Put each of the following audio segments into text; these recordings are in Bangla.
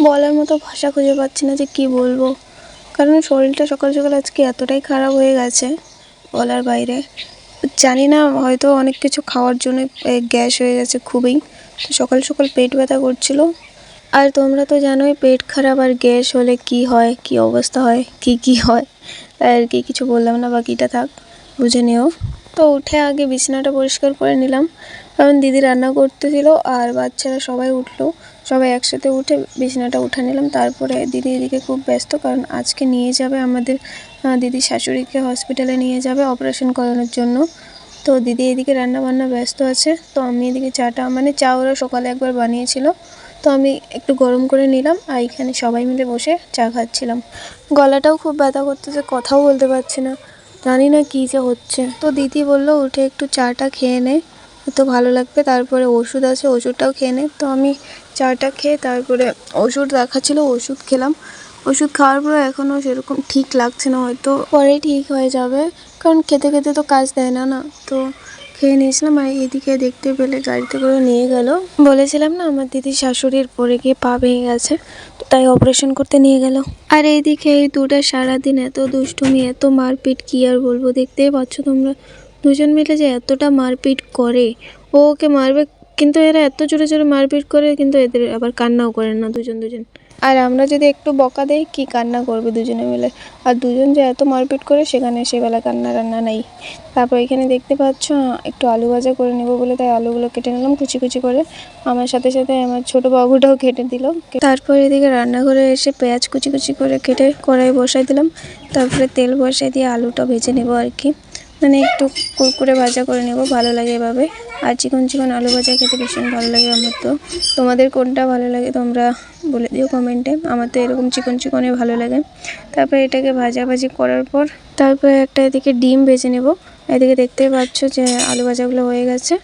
বলার মতো ভাষা খুঁজে পাচ্ছি না যে কি বলব। কারণ শরীরটা সকাল সকাল আজকে এতটাই খারাপ হয়ে গেছে বলার বাইরে। জানি না, হয়তো অনেক কিছু খাওয়ার জন্য গ্যাস হয়ে গেছে খুবই। সকাল সকাল পেট ব্যথা করছিল। আর তোমরা তো জানোই পেট খারাপ আর গ্যাস হলে কি হয়, কি অবস্থা হয়, কি কি হয়। আর কি কিছু বললাম না, বাকিটা থাক, বুঝে নিও। তো উঠে আগে বিছানাটা পরিষ্কার করে নিলাম। কারণ দিদি রান্না করতেছিল আর বাচ্চারা সবাই উঠল। সবাই একসাথে উঠে বিছানাটা উঠে নিলাম। তারপরে দিদি এদিকে খুব ব্যস্ত, কারণ আজকে নিয়ে যাবে আমাদের দিদি শাশুড়িকে হসপিটালে নিয়ে যাবে অপারেশন করানোর জন্য। তো দিদি এদিকে রান্না বান্না ব্যস্ত আছে। তো আমি এদিকে চাটা মানে চা ওরা সকালে একবার বানিয়েছিল। তো আমি একটু গরম করে নিলাম আর এখানে সবাই মিলে বসে চা খাচ্ছিলাম। গলাটাও খুব ব্যথা করতেছে, কথাও বলতে পারছি না। জানি না কী যে হচ্ছে। তো দিদি বলল, উঠে একটু চাটা খেয়ে নে। তো ভালো লাগবে। তারপরে ওষুধ আছে, ওষুধটাও খেয়ে নে। তো আমি চাটা খেয়ে তারপরে ওষুধ রাখা ছিল ওষুধ খেলাম। ওষুধ খাওয়ার পরে এখনও সেরকম ঠিক লাগছে না, হয়তো পরে ঠিক হয়ে যাবে। কারণ খেতে খেতে তো কাজ দেয় না না। তো খেয়ে নিয়েছিলাম আর এদিকে দেখতে পেলে গাড়িতে করে নিয়ে গেল। বলেছিলাম না, আমার দিদির শাশুড়ির পরে গিয়ে পা ভেঙে গেছে, তো তাই অপারেশন করতে নিয়ে গেল। আর এইদিকে এই দুটা সারাদিন এত দুষ্টুমি, এত মারপিট, কি আর বলব? দেখতেই পাচ্ছ তোমরা। দুজন মিলে যে এতটা মারপিট করে, ও ওকে মারবে, কিন্তু এরা এত জোরে জোরে মারপিট করে, কিন্তু এদের আবার কান্নাও করে না দুজন দুজন। আর আমরা যদি একটু বকা দেই, কি কান্না করবে দুজনে মিলে? আর দুজন যে এত মারপিট করে, সেখানে সেবেলা কান্না রান্না নাই। তারপর এখানে দেখতে পাচ্ছ, একটু আলু ভাজা করে নেব বলে তাই আলুগুলো কেটে নিলাম কুচি কুচি করে। আমার সাথে সাথে আমার ছোট বাবুটাও কেটে দিল। তারপর এদিকে রান্নাঘরে এসে পেঁয়াজ কুচি কুচি করে কেটে কড়াই বসাই দিলাম। তারপরে তেল বসাই দিয়ে আলুটা ভেজে নেব আর কি। মানে একটু কুরকুরে ভাজা করে নেব, ভালো লাগে এভাবে। আর চিকন চিকন আলু ভাজা খেতে ভীষণ ভালো লাগে আমার তো। তোমাদের কোনটা ভালো লাগে তোমরা বলে দিও কমেন্টে। আমার তো এরকম চিকন চিকনে ভালো লাগে। তারপরে এটাকে ভাজাভাজি করার পর তারপরে একটা এদিকে ডিম ভেজে নেব। এদিকে দেখতেই পাচ্ছ যে আলু ভাজাগুলো হয়ে গেছে।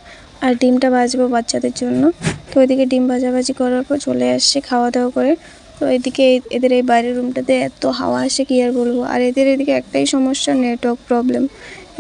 আর ডিমটা ভাজবো বাচ্চাদের জন্য। তো ওইদিকে ডিম ভাজাভাজি করার পর চলে আসছে খাওয়া দাওয়া করে। তো এদিকে এদের এই বাইরের রুমটাতে এত হাওয়া আসে, কি আর বলব? আর এদের এদিকে একটাই সমস্যা নেটওয়ার্ক প্রবলেম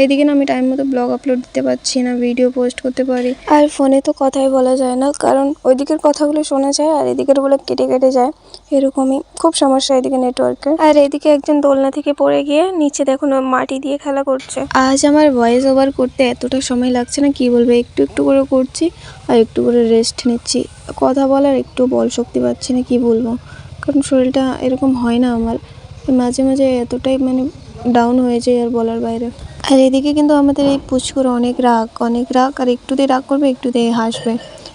এদিকে না আমি টাইম মতো ব্লগ আপলোড দিতে পারছি না ভিডিও পোস্ট করতে পারি। আর ফোনে তো কথাই বলা যায় না, কারণ ওইদিকের কথাগুলো শোনা যায় আর এদিকের বলে কেটে কেটে যায়, এরকমই। খুব সমস্যা এদিকে নেটওয়ার্কের আর এদিকে একজন দোলনা থেকে পড়ে গিয়ে নিচে দেখো না, মাটি দিয়ে খেলা করছে। আজ আমার ভয়েস ওভার করতে এতটা সময় লাগছে না, কি বলব? একটু একটু করে করছি আর একটু করে রেস্ট নিচ্ছি। কথা বলার একটু বল শক্তি পাচ্ছি না, কি বলব? কারণ শরীরটা এরকম হয় না আমার। মাঝে মাঝে এতটাই মানে ডাউন হয়ে যায় আর বলার বাইরে। আর এদিকে কিন্তু আমাদের এই পুচকুর অনেক রাগ অনেক রাগ, আর একটুতেই রাগ করবে একটুতেই হাসবে।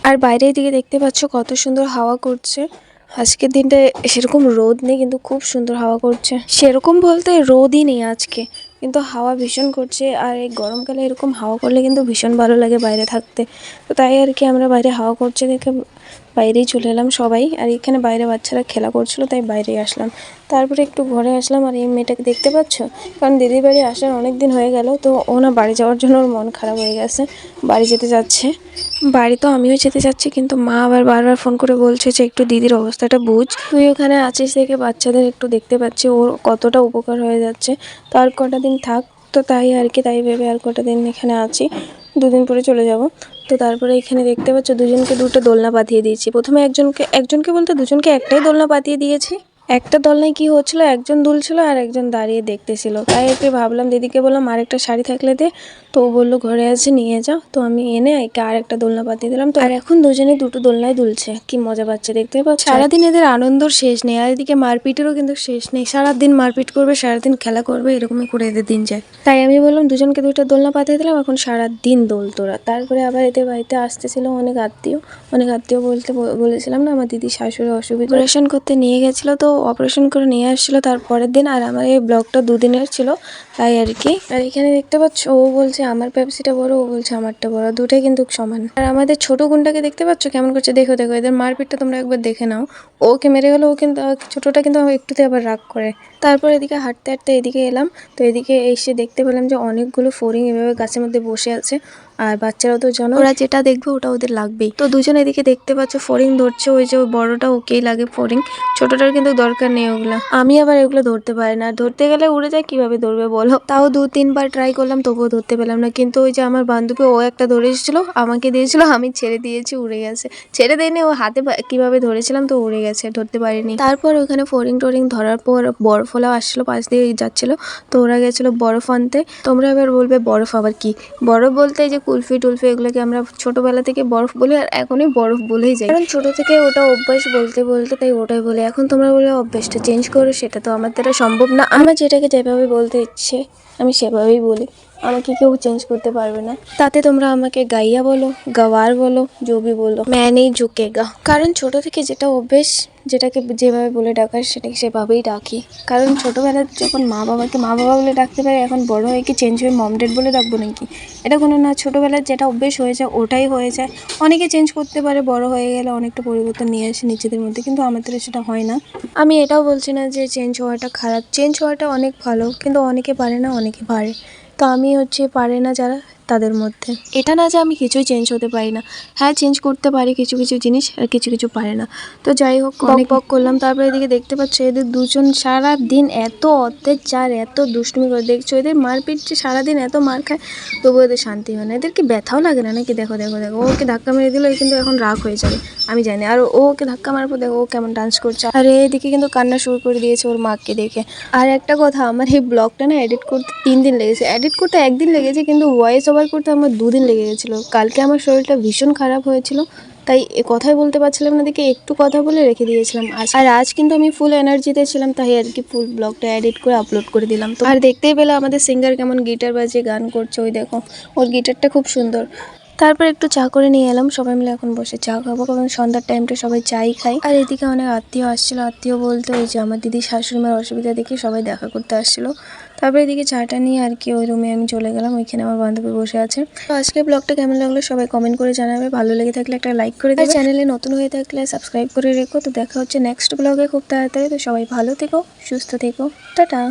আর বাইরে এদিকে দেখতে পাচ্ছ কত সুন্দর হাওয়া করছে। আজকের দিনটা সেরকম রোদ নেই, কিন্তু খুব সুন্দর হাওয়া করছে। সেরকম বলতে রোদই নেই আজকে, কিন্তু হাওয়া ভীষণ করছে, আর এই গরমকালে এরকম হাওয়া করলে কিন্তু ভীষণ ভালো লাগে বাইরে থাকতে। তো তাই আর কি আমরা বাইরে হাওয়া করছে দেখে বাইরেই চলে এলাম সবাই। আর এখানে বাইরে বাচ্চারা খেলা করছিল, তাই বাইরেই আসলাম। তারপরে একটু ঘরে আসলাম আর এই মেয়েটাকে দেখতে পাচ্ছ? কারণ দিদির বাড়ি আসার অনেক দিন হয়ে গেল, তো ও না বাড়ি যাওয়ার জন্য ওর মন খারাপ হয়ে গেছে। বাড়ি যেতে যাচ্ছে। বাড়ি তো আমিও যেতে চাচ্ছি কিন্তু মা আবার বারবার ফোন করে বলছে যে একটু দিদির অবস্থাটা বুঝ। তুই ওখানে আছিস দেখে বাচ্চাদের একটু দেখতে পাচ্ছি, ওর কতটা উপকার হয়ে যাচ্ছে। তার কটা দিন থাক, তো তাই আর কি, তাই ভেবে আর কটা দিন এখানে আছি। দুদিন পরে চলে যাব। তো তারপরে এখানে দেখতে পাচ্ছ দুজনকে দুটো দোলনা পাঠিয়ে দিয়েছি। প্রথমে একজনকে একজনকে বলতে দুজনকে একটাই দোলনা পাতিয়ে দিয়েছি। একটা দোলনায় কি হচ্ছিল? একজন দুলছিল আর একজন দাঁড়িয়ে দেখতেছিল। তাই কি ভাবলাম, দিদিকে বললাম আরেকটা শাড়ি থাকলে দে। তো বলল, ঘরে আছে, নিয়ে যাও। তো আমি এনে একে আর একটা দোলনা পাতিয়ে দিলাম। তো আর এখন দুজনে দুটো দোলনায় দুলছে। কি মজা পাচ্ছে, দেখতে পাচ্ছ? সারাদিন এদের আনন্দর শেষ নেই। আর এদিকে মারপিটেরও কিন্তু শেষ নেই। সারাদিন মারপিট করবে, সারাদিন খেলা করবে, এরকমই করে এদের দিন যায়। তাই আমি বললাম, দুজনকে দুইটা দোলনা পাতিয়ে দিলাম, এখন সারাদিন দোল তোরা। তারপরে আবার এদের বাড়িতে আসতেছিল অনেক আত্মীয়। অনেক আত্মীয় বলতে, বলেছিলাম না, আমার দিদি শাশুড়ি অসুবিধা। অপারেশন করতে নিয়ে গেছিল তো অপারেশন করে নিয়ে আসছিল তার পরের দিন আর আমার এই ব্লগটা দুদিনের ছিল, তাই আর কি। আর এখানে দেখতে পাচ্ছ, ও বলছে আমার পেপসিটা বড়, ও বলছে আমারটা বড়, দুটাই কিন্তু সমান। আর আমাদের ছোট গুণটাকে দেখতে পাচ্ছ কেমন করছে? দেখো দেখো, এদের মারপিটটা তোমরা একবার দেখে নাও। ওকে মেরে গেলো, ও কিন্তু ছোটটা কিন্তু একটুতে আবার রাগ করে। তারপর এদিকে হাঁটতে হাঁটতে এদিকে এলাম। তো এদিকে এসে দেখতে পেলাম যে অনেকগুলো ফোরিং এভাবে গাছের মধ্যে বসে আছে। আর বাচ্চারাও তো জানো। ওরা যেটা দেখবে ওটা ওদের লাগবেই। তো দুজন এদিকে দেখতে পাচ্ছ, ফড়িং ধরছে, ওই যে বড়টা ওকেই লাগে ফরিং ছোটটার কিন্তু দরকার নেই ওগুলা। আমি আবার এগুলো ধরতে পারি না। ধরতে গেলে উড়ে যায়, কীভাবে ধরবে বলো? তাও দু তিনবার ট্রাই করলাম, তবুও ধরতে পেলাম না। কিন্তু ওই যে আমার বান্ধবী, ও একটা ধরে এসেছিল, আমাকে দিয়েছিল, আমি ছেড়ে দিয়েছি, উড়ে গেছে। ছেড়ে দেয়নি, ও হাতে কীভাবে ধরেছিলাম, তো উড়ে গেছে, ধরতে পারিনি। তারপর ওখানে ফরিং টরিং ধরার পর বরফওয়ালা আসছিল, পাশ দিয়ে যাচ্ছিল। তো ওরা গেছিল বরফ আনতে। তোমরা এবার বলবে বরফ আবার কি? বরফ বলতে এই যে কুলফি টুলফি এগুলোকে আমরা ছোটবেলা থেকে বরফ বলি আর এখনই বরফ বলেই যাই। কারণ ছোট থেকে ওটা অভ্যাস বলতে বলতে তাই ওটাই বলে। এখন তোমরা বলে অভ্যাসটা চেঞ্জ করো, সেটা তো আমার দ্বারা সম্ভব না। আমার যেটাকে যেভাবে বলতে ইচ্ছে আমি সেভাবেই বলি, আমাকে কেউ চেঞ্জ করতে পারবে না। তাতে তোমরা আমাকে গাইয়া বলো, গাওয়ার বলো, জবি বলো ম্যানেই ঝুঁকে গা কারণ ছোট থেকে যেটা অভ্যেস, যেটাকে যেভাবে বলে ডাকার, সেটাকে সেভাবেই ডাকি। কারণ ছোটবেলায় যখন মা বাবাকে, মা বাবা বলে ডাকতে পারে, এখন বড় হয়ে কি চেঞ্জ হয়ে মম ডেড বলে ডাকবো নাকি? এটা কোনো না, ছোটবেলার যেটা অভ্যেস হয়ে যায়, ওটাই হয়ে যায়। অনেকে চেঞ্জ করতে পারে, বড় হয়ে গেলে অনেকটা পরিবর্তন নিয়ে আসে নিজেদের মধ্যে, কিন্তু আমাদের সেটা হয় না। আমি এটাও বলছি না যে চেঞ্জ হওয়াটা খারাপ। চেঞ্জ হওয়াটা অনেক ভালো, কিন্তু অনেকে পারে না অনেকে পারে। তো আমি হচ্ছে পারে না যারা। তাদের মধ্যে। এটা না যে আমি কিছুই চেঞ্জ হতে পারি না। হ্যাঁ চেঞ্জ করতে পারি কিছু কিছু জিনিস আর কিছু কিছু পারে না। তো যাই হোক অনেক বক করলাম। তারপরে এদিকে দেখতে পাচ্ছ এদের দুজন সারা দিন এত অত্যাচার এত দুষ্টুমি করে। দেখছ এদের মারপিট যে সারাদিন এত মার খায় তবু এদের শান্তি হয় না। এদেরকে ব্যথাও লাগে না নাকি? দেখো দেখো দেখো। ও ওকে ধাক্কা মেরে দিল কিন্তু এখন রাগ হয়ে যাবে। আমি জানি। আর ও ওকে ধাক্কা মারার পর দেখো ও কেমন ডান্স করছে। আর এদিকে কিন্তু কান্না শুরু করে দিয়েছে ওর মাকে দেখে। আর একটা কথা আমার এই ব্লগটা না এডিট করতে তিন দিন লেগেছে। এডিট করতে একদিন লেগেছে কিন্তু ভয়েস ওভার করতে আমার দুদিন লেগে গেছিল। কালকে আমার শরীরটা ভীষণ খারাপ হয়েছিল, তাই কথাই বলতে পারছিলাম না, দেখে একটু কথা বলে রেখে দিয়েছিলাম। আজ আর আজ কিন্তু আমি ফুল এনার্জিতে ছিলাম, তাই আর কি ফুল ব্লগটা এডিট করে আপলোড করে দিলাম। তো আর দেখতেই পেলে আমাদের সিঙ্গার কেমন গিটার বাজিয়ে গান করছে, ওই দেখো, ওর গিটারটা খুব সুন্দর। তারপর একটু চা করে নিয়ে এলাম, সবাই মিলে এখন বসে চা খাব, কারণ সন্ধ্যার টাইমটা সবাই চাই খাই আর এদিকে অনেক আত্মীয় আসছিল, আত্মীয় বলতে ওই যে আমার দিদি শাশুড়ি মার অসুবিধা দেখে সবাই দেখা করতে আসছিল। তারপরে এদিকে চাটা নিয়ে আর কি, ওই রুমে আমি চলে গেলাম, ওইখানে আমার বান্ধবী বসে আছে। তো আজকে ব্লগটা কেমন লাগল সবাই কমেন্ট করে জানাবে, ভালো লেগে থাকলে একটা লাইক করে দেবে। চ্যানেলে নতুন হয়ে থাকলে সাবস্ক্রাইব করে রেখো। তো দেখা হচ্ছে নেক্সট ব্লগে খুব তাড়াতাড়ি। তো সবাই ভালো থেকো, সুস্থ থেকো। টাটা!